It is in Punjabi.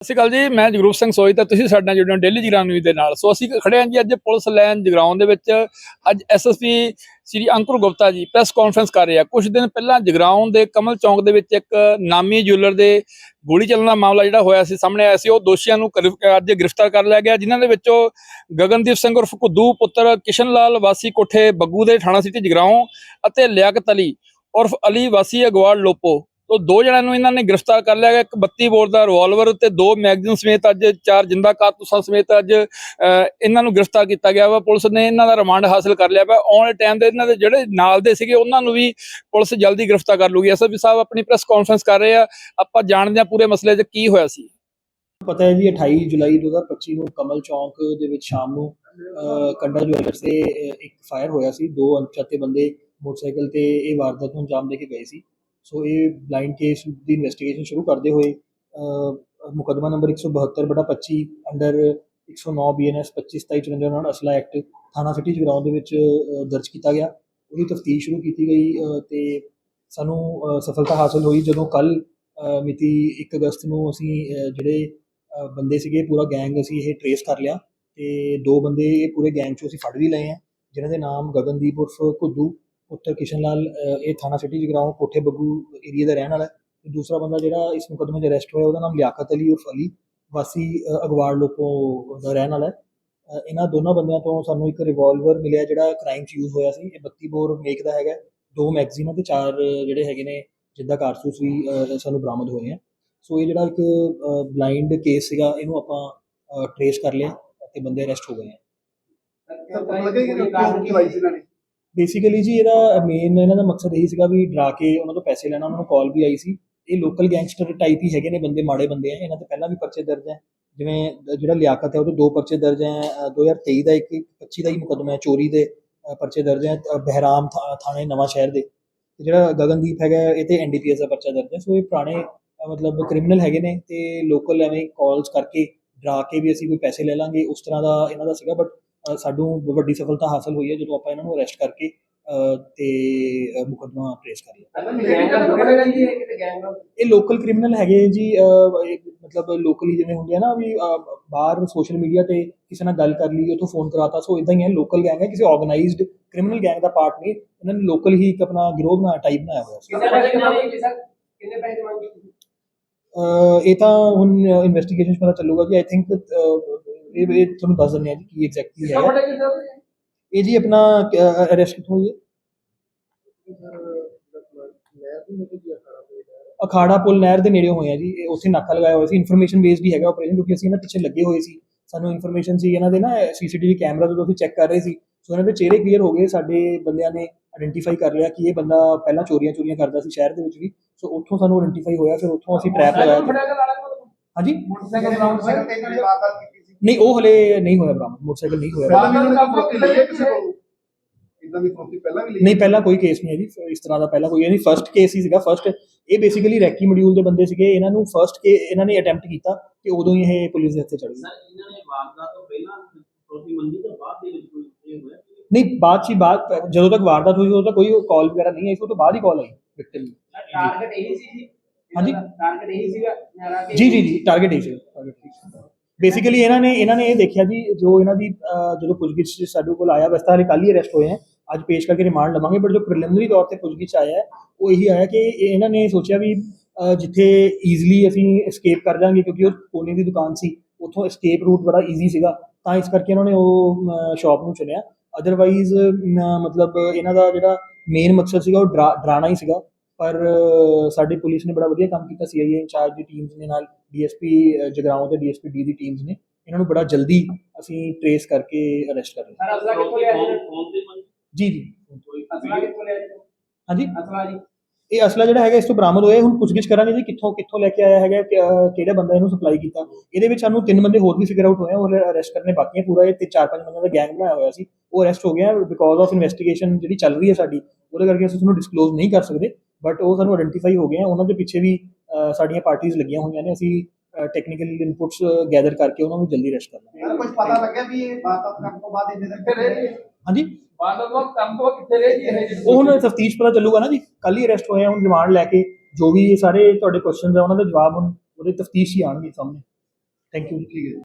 ਸਤਿ ਸ਼੍ਰੀ ਅਕਾਲ ਜੀ, ਮੈਂ ਜਗਰੂਪ ਸਿੰਘ ਸੋਈ ਤਾਂ ਤੁਸੀਂ ਸਾਡੇ ਨਾਲ ਜੁੜੇ ਹੋ ਡੇਲੀ ਜਗਰਾਉਂ ਨਿਊਜ਼ ਦੇ ਨਾਲ। ਸੋ ਅਸੀਂ ਖੜੇ ਹਾਂ ਜੀ ਅੱਜ ਪੁਲਿਸ ਲਾਈਨ ਜਗਰਾਉਂ ਦੇ ਵਿੱਚ। ਅੱਜ ਐਸਐਸਪੀ ਸ੍ਰੀ ਅੰਕੁਰ ਗੁਪਤਾ ਜੀ ਪ੍ਰੈਸ ਕਾਨਫਰੰਸ ਕਰ ਰਹੇ ਆ। ਕੁਝ ਦਿਨ ਪਹਿਲਾਂ ਜਗਰਾਉਂ ਦੇ ਕਮਲ ਚੌਂਕ ਦੇ ਵਿੱਚ ਇੱਕ ਨਾਮੀ ਜੁਐਲਰ ਦੇ ਗੋਲੀ ਚੱਲਣ ਦਾ ਮਾਮਲਾ ਜਿਹੜਾ ਹੋਇਆ ਸੀ, ਸਾਹਮਣੇ ਆਇਆ ਸੀ। ਉਹ ਦੋਸ਼ੀਆਂ ਨੂੰ ਅੱਜ ਗ੍ਰਿਫਤਾਰ ਕਰ ਲਿਆ ਗਿਆ, ਜਿਨ੍ਹਾਂ ਦੇ ਵਿੱਚੋਂ ਗਗਨਦੀਪ ਸਿੰਘ ਉਰਫ ਕੁੱਦੂ, ਪੁੱਤਰ ਕਿਸ਼ਨ ਲਾਲ ਵਾਸੀ ਕੋਠੇ ਬੱਗੂ ਦੇ ਥਾਣਾ ਸਿਟੀ ਜਗਰਾਉਂ ਅਤੇ ਲਿਆਕਤ ਅਲੀ ਉਰਫ ਅਲੀ ਵਾਸੀ ਅਗਵਾੜ ਲੋਪੋ ਤੋਂ ਦੋ ਜਣਿਆਂ ਨੂੰ ਇਹਨਾਂ ਨੇ ਗ੍ਰਿਫਤਾਰ ਕਰ ਲਿਆ ਗਿਆ। ਇੱਕ 32 ਬੋਰ ਦਾ ਰਿਵਾਲਵਰ ਤੇ ਦੋ ਮੈਗਜ਼ੀਨ ਸਮੇਤ ਅੱਜ ਚਾਰ ਜਿੰਦਾ ਕਾਰਤੂਸਾਂ ਸਮੇਤ ਅੱਜ ਇਹਨਾਂ ਨੂੰ ਗ੍ਰਿਫਤਾਰ ਕੀਤਾ ਗਿਆ ਵਾ। ਪੁਲਿਸ ਨੇ ਇਹਨਾਂ ਦਾ ਰਿਮਾਂਡ ਹਾਸਲ ਕਰ ਲਿਆ ਵਾ। ਆਉਣ ਟਾਈਮ ਦੇ ਇਹਨਾਂ ਦੇ ਜਿਹੜੇ ਨਾਲ ਦੇ ਸੀਗੇ, ਉਹਨਾਂ ਨੂੰ ਵੀ ਪੁਲਿਸ ਜਲਦੀ ਗ੍ਰਿਫਤਾਰ ਕਰ ਲੂਗੀ। ਐਸਐਸਪੀ ਸਾਹਿਬ ਆਪਣੀ ਪ੍ਰੈਸ ਕਾਨਫਰੰਸ ਕਰ ਰਹੇ ਆ। ਆਪਾਂ ਜਾਣਦੇ ਹਾਂ ਪੂਰੇ ਮਸਲੇ 'ਚ ਕੀ ਹੋਇਆ ਸੀ। ਪਤਾ ਹੈ ਜੀ 28 ਜੁਲਾਈ 2025 ਨੂੰ ਕਮਲ ਚੌਂਕ ਦੇ ਵਿੱਚ ਸ਼ਾਮ ਨੂੰ ਕੰਡਾ ਜੁਐਲਰਸ ਤੇ ਇੱਕ ਫਾਇਰ ਹੋਇਆ ਸੀ। ਦੋ ਅਣਪਛਾਤੇ ਬੰਦੇ ਮੋਟਰਸਾਈਕਲ ਤੇ ਇਹ ਵਾਰਦਾਤ ਨੂੰ ਅੰਜਾਮ ਦੇ ਕੇ ਗਏ ਸੀ। ਸੋ ਇਹ ਬਲਾਈਂਡ ਕੇਸ ਦੀ ਇਨਵੈਸਟੀਗੇਸ਼ਨ ਸ਼ੁਰੂ ਕਰਦੇ ਹੋਏ ਅਹ, ਮੁਕੱਦਮਾ ਨੰਬਰ 172 ਬਟਾ 25 ਅੰਡਰ 109 ਬੀਐਨਐਸ 25 27 54 ਨਾਲ ਅਸਲਾ ਐਕਟ ਥਾਣਾ ਸਿਟੀ ਜਗਰਾਉਂ ਦੇ ਵਿੱਚ ਦਰਜ ਕੀਤਾ ਗਿਆ। ਉਹਦੀ ਤਫਤੀਸ਼ ਸ਼ੁਰੂ ਕੀਤੀ ਗਈ ਅਹ, ਤੇ ਸਾਨੂੰ ਸਫਲਤਾ ਹਾਸਲ ਹੋਈ ਜਦੋਂ ਕੱਲ ਮਿਤੀ 1 ਅਗਸਤ ਨੂੰ ਅਸੀਂ ਜਿਹੜੇ ਬੰਦੇ ਸੀਗੇ ਪੂਰਾ ਗੈਂਗ ਅਸੀਂ ਇਹ ਟਰੇਸ ਕਰ ਲਿਆ। ਤੇ ਦੋ ਬੰਦੇ ਇਹ ਪੂਰੇ ਗੈਂਗ ਚੋਂ ਅਸੀਂ ਫੜ ਵੀ ਲਏ ਆ ਜਿਨ੍ਹਾਂ ਦੇ ਨਾਮ ਗਗਨਦੀਪ ਉਰਫ ਕੁੱਦੂ ਪੁੱਤਰ ਕਿਸ਼ਨ ਲਾਲ ਇਹ ਥਾਣਾ ਸਿਟੀ ਜਗਰਾਉਂ ਕੋਠੇ ਬੱਗੂ ਏਰੀਆ ਦਾ ਰਹਿਣ ਵਾਲਾ ਹੈ। ਤੇ ਦੂਸਰਾ ਬੰਦਾ ਜਿਹੜਾ ਇਸ ਮੁਕੱਦਮੇ 'ਚ ਅਰੈਸਟ ਹੋਇਆ, ਉਹਦਾ ਨਾਮ ਲਿਆਕਤ ਅਲੀ ਉਰਫ ਅਲੀ ਵਾਸੀ ਅਗਵਾੜ ਲੋਕੋ ਦਾ ਰਹਿਣ ਵਾਲਾ ਹੈ। ਇਹਨਾਂ ਦੋਨਾਂ ਬੰਦਿਆਂ ਤੋਂ ਸਾਨੂੰ ਇੱਕ ਰਿਵਾਲਵਰ ਮਿਲਿਆ ਜਿਹੜਾ ਕ੍ਰਾਈਮ 'ਚ ਯੂਜ਼ ਹੋਇਆ ਸੀ। ਇਹ 32 ਬੋਰ ਮੇਕ ਦਾ ਹੈਗਾ ਦੋ ਮੈਗਜ਼ੀਨਾਂ ਤੇ ਚਾਰ ਜਿਹੜੇ ਹੈਗੇ ਨੇ, ਜਿੱਦਾਂ ਕਾਰਤੂਸ ਵੀ ਸਾਨੂੰ ਬਰਾਮਦ ਹੋਏ ਆ। ਸੋ ਇਹ ਜਿਹੜਾ ਇੱਕ ਬਲਾਈਂਡ ਕੇਸ ਸੀਗਾ, ਇਹਨੂੰ ਆਪਾਂ ਟਰੇਸ ਕਰ ਲਿਆ ਤੇ ਬੰਦੇ ਅਰੈਸਟ ਹੋ ਗਏ ਆ। ਬੇਸਿਕਲੀ ਜੀ ਇਹਦਾ ਮੇਨ ਇਹਨਾਂ ਦਾ ਮਕਸਦ ਇਹੀ ਸੀਗਾ ਵੀ ਡਰਾ ਕੇ ਉਹਨਾਂ ਤੋਂ ਪੈਸੇ ਲੈਣਾ ਉਹਨਾਂ ਨੂੰ ਕਾਲ ਵੀ ਆਈ ਸੀ। ਇਹ ਲੋਕਲ ਗੈਂਗਸਟਰ ਟਾਈਪ ਹੀ ਹੈਗੇ ਨੇ ਬੰਦੇ ਮਾੜੇ ਬੰਦੇ ਆ ਇਹਨਾਂ ਤੇ ਪਹਿਲਾਂ ਵੀ ਪਰਚੇ ਦਰਜ ਹੈ ਜਿਵੇਂ ਜਿਹੜਾ ਲਿਆਕਤ ਹੈ ਉਹਦੇ ਦੋ ਪਰਚੇ ਦਰਜ ਹੈ ਅ, 2023 ਦਾ ਇੱਕ 25 ਦਾ ਹੀ ਮੁਕੱਦਮਾ ਹੈ ਚੋਰੀ ਦੇ ਪਰਚੇ ਦਰਜ ਹੈ ਬਹਿਰਾਮ ਥਾ- ਥਾਣੇ ਨਵਾਂ ਸ਼ਹਿਰ ਦੇ। ਤੇ ਜਿਹੜਾ ਗਗਨਦੀਪ ਹੈਗਾ ਇਹ ਤੇ ਐਨਡੀਪੀਐਸ ਦਾ ਪਰਚਾ ਦਰਜ ਹੈ ਸੋ ਇਹ ਪੁਰਾਣੇ ਮਤਲਬ ਕ੍ਰਿਮੀਨਲ ਹੈਗੇ ਨੇ ਤੇ ਲੋਕਲ ਐਵੇਂ ਕਾਲਸ ਕਰਕੇ ਡਰਾ ਕੇ ਵੀ ਅਸੀਂ ਕੋਈ ਪੈਸੇ ਲੈ ਲਾਂਗੇ ਉਸ ਤਰ੍ਹਾਂ ਦਾ ਇਹਨਾਂ ਦਾ ਸੀਗਾ। ਬਟ ਸਾਨੂੰ ਵੱਡੀ ਸਫਲਤਾ ਹਾਸਲ ਹੋਈ ਹੈ ਜਦੋਂ ਆਪਾਂ ਇਹਨਾਂ ਨੂੰ ਅਰੈਸਟ ਕਰਕੇ ਤੇ ਮੁਕੱਦਮਾ ਟ੍ਰੇਸ ਕਰ ਲਿਆ। ਇਹ ਲੋਕਲ ਕ੍ਰਿਮੀਨਲ ਹੈਗੇ ਜੀ ਮਤਲਬ ਲੋਕਲੀ ਜਿਵੇਂ ਹੁੰਦੇ ਆ ਨਾ ਵੀ ਬਾਹਰ ਸੋਸ਼ਲ ਮੀਡੀਆ ਤੇ ਕਿਸੇ ਨਾਲ ਗੱਲ ਕਰ ਲਈ ਉਥੋਂ ਫੋਨ ਕਰਾਤਾ ਸੋ ਇਦਾਂ ਹੀ ਹੈ ਲੋਕਲ ਗੈਂਗ ਹੈ ਕਿਸੇ ਆਰਗੇਨਾਈਜ਼ਡ ਕ੍ਰਿਮੀਨਲ ਗੈਂਗ ਦਾ ਪਾਰਟ ਨਹੀਂ ਇਹਨਾਂ ਨੇ ਲੋਕਲ ਹੀ ਇੱਕ ਆਪਣਾ ਗਿਰੋਹ ਬਣਾ ਟਾਈਪ ਬਣਾਇਆ ਹੋਇਆ ਸੀ। ਅਹ, ਇਹ ਤਾਂ ਹੁਣ ਇਨਵੈਸਟੀਗੇਸ਼ਨ ਪਤਾ ਚੱਲੂਗਾ ਜੀ ਆਈ ਥਿੰਕ ਇਹ ਇਹ ਤੁਹਾਨੂੰ ਦੱਸ ਦਿੰਦੇ ਆ ਜੀ ਕੀ ਐਗਜ਼ੈਕਟਲੀ ਹੈ। ਇਹ ਜੀ ਆਪਣਾ ਅਰੈਸਟ ਕਿੱਥੋਂ ਹੋਈ ਹੈ? ਅਖਾੜਾ ਪੁਲ ਨਹਿਰ ਦੇ ਨੇੜੇ ਹੋਏ ਆ ਜੀ। ਇਹ ਉੱਥੇ ਨਾਕਾ ਲਗਾਇਆ ਹੋਇਆ ਸੀ। ਇਨਫੋਰਮੇਸ਼ਨ ਬੇਸਡ ਹੀ ਹੈਗਾ ਆਪਰੇਸ਼ਨ ਕਿਉਂਕਿ ਅਸੀਂ ਇਹਨਾਂ ਪਿੱਛੇ ਲੱਗੇ ਹੋਏ ਸੀ। ਸਾਨੂੰ ਇਨਫੋਰਮੇਸ਼ਨ ਸੀ ਇਹਨਾਂ ਦੇ ਨਾ ਸੀਸੀਟੀਵੀ ਕੈਮਰਾ ਜਦੋਂ ਅਸੀਂ ਚੈੱਕ ਕਰ ਰਹੇ ਸੀ ਸੋ ਇਹਨਾਂ ਦੇ ਚਿਹਰੇ ਕਲੀਅਰ ਹੋ ਗਏ। ਸਾਡੇ ਬੰਦਿਆਂ ਨੇ ਆਇਡੈਂਟੀਫਾਈ ਕਰ ਲਿਆ ਕਿ ਇਹ ਬੰਦਾ ਪਹਿਲਾਂ ਚੋਰੀਆਂ ਚੋਰੀਆਂ ਕਰਦਾ ਸੀ ਸ਼ਹਿਰ ਦੇ ਵਿੱਚ ਵੀ। ਸੋ ਉੱਥੋਂ ਸਾਨੂੰ ਆਇਡੈਂਟੀਫਾਈ ਹੋਇਆ ਫਿਰ ਉੱਥੋਂ ਅਸੀਂ ਟਰੈਪ ਲਗਾਇਆ। ਹਾਂਜੀ? ਨਹੀਂ ਉਹ ਹਲੇ ਨਹੀਂ ਹੋਇਆ ਬਰਾਮਦ ਮੋਟਰਸਾਈਕਲ ਨਹੀਂ ਹੋਇਆ। ਬਰਾਮਦ। ਨਹੀਂ ਪਹਿਲਾਂ ਕੋਈ ਕੇਸ ਨਹੀਂ ਹੈ ਜੀ ਇਸ ਤਰ੍ਹਾਂ ਦਾ ਪਹਿਲਾਂ ਕੋਈ ਨਹੀਂ ਫਰਸਟ ਕੇਸ ਹੀ ਸੀਗਾ ਫਰਸਟ ਇਹ ਬੇਸਿਕਲੀ ਰੈਕੀ ਮੋਡਿਊਲ ਦੇ ਬੰਦੇ ਸੀਗੇ ਇਹਨਾਂ ਨੂੰ ਫਰਸਟ ਕੇ ਇਹਨਾਂ ਨੇ ਅਟੈਂਪਟ ਕੀਤਾ ਤੇ ਉਦੋਂ ਹੀ ਇਹ ਪੁਲਿਸ ਦੇ ਹੱਥੇ ਚੜ ਗਏ ਇਹਨਾਂ ਨੇ ਵਾਰਦਾਤ ਤੋਂ ਪਹਿਲਾਂ ਪ੍ਰੋਤੀ ਮੰਦੀ ਤੋਂ ਬਾਅਦ ਦੇ ਵਿੱਚ ਕੋਈ ਇਹ ਹੋਇਆ ਕਿ ਨਹੀਂ? ਬਾਅਦ ਚ ਹੀ ਬਾਅਦ ਜਦੋਂ ਤੱਕ ਵਾਰਦਾਤ ਹੋਈ ਉਦੋਂ ਤੱਕ ਕੋਈ ਕਾਲ ਵਗੈਰਾ ਨਹੀਂ ਆਈ ਸੀ ਉਹ ਤੋਂ ਬਾਅਦ ਹੀ ਕਾਲ ਆਈ ਵਿਕਟਿਮ ਦੀ ਟਾਰਗੇਟ ਇਹੀ ਸੀ ਜੀ? ਹਾਂਜੀ। ਟਾਰਗੇਟ ਇਹੀ ਸੀਗਾ ਨਿਆਰਾ ਕਿ ਜੀ ਜੀ ਜੀ ਟਾਰਗੇਟ ਹੀ ਸੀ ਟਾਰਗੇਟ ਬੇਸਿਕਲੀ ਇਹਨਾਂ ਨੇ ਇਹਨਾਂ ਨੇ ਇਹ ਦੇਖਿਆ ਜੀ ਜੋ ਇਹਨਾਂ ਦੀ ਜਦੋਂ ਪੁੱਛਗਿੱਛ ਸਾਡੇ ਕੋਲ ਆਇਆ ਵੈਸੇ ਤਾਂ ਹਾਲੇ ਕੱਲ ਹੀ ਅਰੈਸਟ ਹੋਏ ਹੈ। ਅੱਜ ਪੇਸ਼ ਕਰਕੇ ਰਿਮਾਂਡ ਲਵਾਂਗੇ ਬਟ ਜੋ ਪ੍ਰੀਲਿਮਿਨਰੀ ਤੌਰ ਤੇ ਪੁੱਛਗਿੱਛ ਆਇਆ ਉਹ ਇਹੀ ਆਇਆ ਕਿ ਇਹਨਾਂ ਨੇ ਸੋਚਿਆ ਵੀ ਜਿੱਥੇ ਈਜ਼ੀਲੀ ਅਸੀਂ ਐਸਕੇਪ ਕਰ ਜਾਾਂਗੇ ਕਿਉਂਕਿ ਉਹ ਕੋਨੇ ਦੀ ਦੁਕਾਨ ਸੀ ਉੱਥੋਂ ਐਸਕੇਪ ਰੂਟ ਬੜਾ ਈਜ਼ੀ ਸੀਗਾ। ਤਾਂ ਇਸ ਕਰਕੇ ਇਹਨਾਂ ਨੇ ਉਹ ਸ਼ਾਪ ਨੂੰ ਚੁਣਿਆ। ਅਦਰਵਾਈਜ਼ ਮਤਲਬ ਇਹਨਾਂ ਦਾ ਜਿਹੜਾ ਮੇਨ ਮਕਸਦ ਸੀਗਾ ਉਹ ਡਰਾ- ਡਰਾਉਣਾ ਹੀ ਸੀਗਾ। ਪਰ ਅਹ, ਸਾਡੀ ਪੁਲਿਸ ਨੇ ਬੜਾ ਵਧੀਆ ਕੰਮ ਕੀਤਾ ਸੀਆਈਏ ਇੰਚਾਰਜ ਦੀ ਟੀਮਸ ਦੇ ਨਾਲ। ਡੀਐਸਪੀ ਜਗਰਾਉਂ ਤੇ ਡੀਐਸਪੀ ਡੀ ਦੀ ਟੀਮਸ ਨੇ। ਇਹਨਾਂ ਨੂੰ ਬੜਾ ਜਲਦੀ ਅਸੀਂ ਟਰੇਸ ਕਰਕੇ ਅਰੈਸਟ ਕਰ ਲਿਆ ਸਰ ਅਸਲਾ ਕਿੱਥੋਂ ਲਿਆ ਜੀ ਜੀ ਜੀ। ਕੋਈ ਅਸਲਾ ਕਿੱਥੋਂ ਲਿਆ ਜੀ? ਹਾਂਜੀ? ਅਸਲਾ ਜੀ। ਇਹ ਅਸਲਾ ਜਿਹੜਾ ਹੈਗਾ ਇਸ ਤੋਂ ਬਰਾਮਦ ਹੋਇਆ। ਹੁਣ ਪੁੱਛਗਿੱਛ ਕਰਾਂਗੇ ਜੀ ਕਿੱਥੋਂ ਕਿੱਥੋਂ ਲੈ ਕੇ ਆਇਆ ਹੈਗਾ ਕਿਹੜਾ ਬੰਦਾ ਇਹਨੂੰ ਸਪਲਾਈ ਕੀਤਾ। ਇਹਦੇ ਵਿੱਚ ਸਾਨੂੰ ਤਿੰਨ ਬੰਦੇ ਹੋਰ ਵੀ ਫਿਗਰ ਆਊਟ ਹੋਏ ਆ ਉਹ ਅਰੈਸਟ ਕਰਨੇ ਬਾਕੀ ਹੈ ਪੂਰਾ। ਇਹ ਤੇ ਚਾਰ ਪੰਜ ਬੰਦਿਆਂ ਦਾ ਗੈਂਗ ਬਣਾਇਆ ਹੋਇਆ ਸੀ। ਉਹ ਅਰੈਸਟ ਹੋ ਗਿਆ ਬਿਕੋਜ਼ ਆਫ ਇਨਵੈਸਟੀਗੇਸ਼ਨ ਜਿਹੜੀ ਚੱਲ ਰਹੀ ਹੈ ਸਾਡੀ। ਉਹਦੇ ਕਰਕੇ ਅਸੀਂ ਤੁਹਾਨੂੰ ਡਿਸਕਲੋਜ਼ ਨਹੀਂ ਕਰ ਸਕਦੇ। ਬਟ ਉਹ ਸਾਨੂੰ ਆਇਡੈਂਟੀਫਾਈ ਹੋ ਗਏ ਆ। ਉਹਨਾਂ ਦੇ ਪਿੱਛੇ ਵੀ ਸਾਡੀਆਂ ਪਾਰਟੀਆਂ ਲੱਗੀਆਂ ਹੋਈਆਂ ਨੇ ਅਸੀਂ ਟੈਕਨੀਕਲ ਇਨਪੁਟਸ ਗੈਦਰ ਕਰਕੇ ਉਹਨਾਂ ਨੂੰ ਜਲਦੀ ਅਰੈਸਟ ਕਰਨਾ। ਕੁਝ ਪਤਾ ਲੱਗਿਆ ਵੀ ਇਹ ਵਾਰਦਾਤ ਕਰਨ ਤੋਂ ਬਾਅਦ ਇੰਨੇ ਦਿਨ ਹਾਂਜੀ? ਬਾਦਲ ਤੋਂ ਕੰਮ ਤੋਂ ਕਿੱਥੇ ਰਹਿ ਜੀ ਇਹ? ਉਹ ਹੁਣ ਤਫਤੀਸ਼ ਪਤਾ ਚੱਲੂਗਾ ਨਾ ਜੀ। ਕੱਲ ਹੀ ਅਰੈਸਟ ਹੋਏ ਆ ਹੁਣ ਰਿਮਾਂਡ ਲੈ ਕੇ ਜੋ ਵੀ ਇਹ ਸਾਰੇ ਤੁਹਾਡੇ ਕੁਐਸਚਨਸ ਆ ਉਹਨਾਂ ਦੇ ਜਵਾਬ ਹੁਣ ਉਹਦੇ ਤਫਤੀਸ਼ ਹੀ ਆਣਗੇ ਸਾਹਮਣੇ। ਥੈਂਕ ਯੂ ਠੀਕ ਹੈ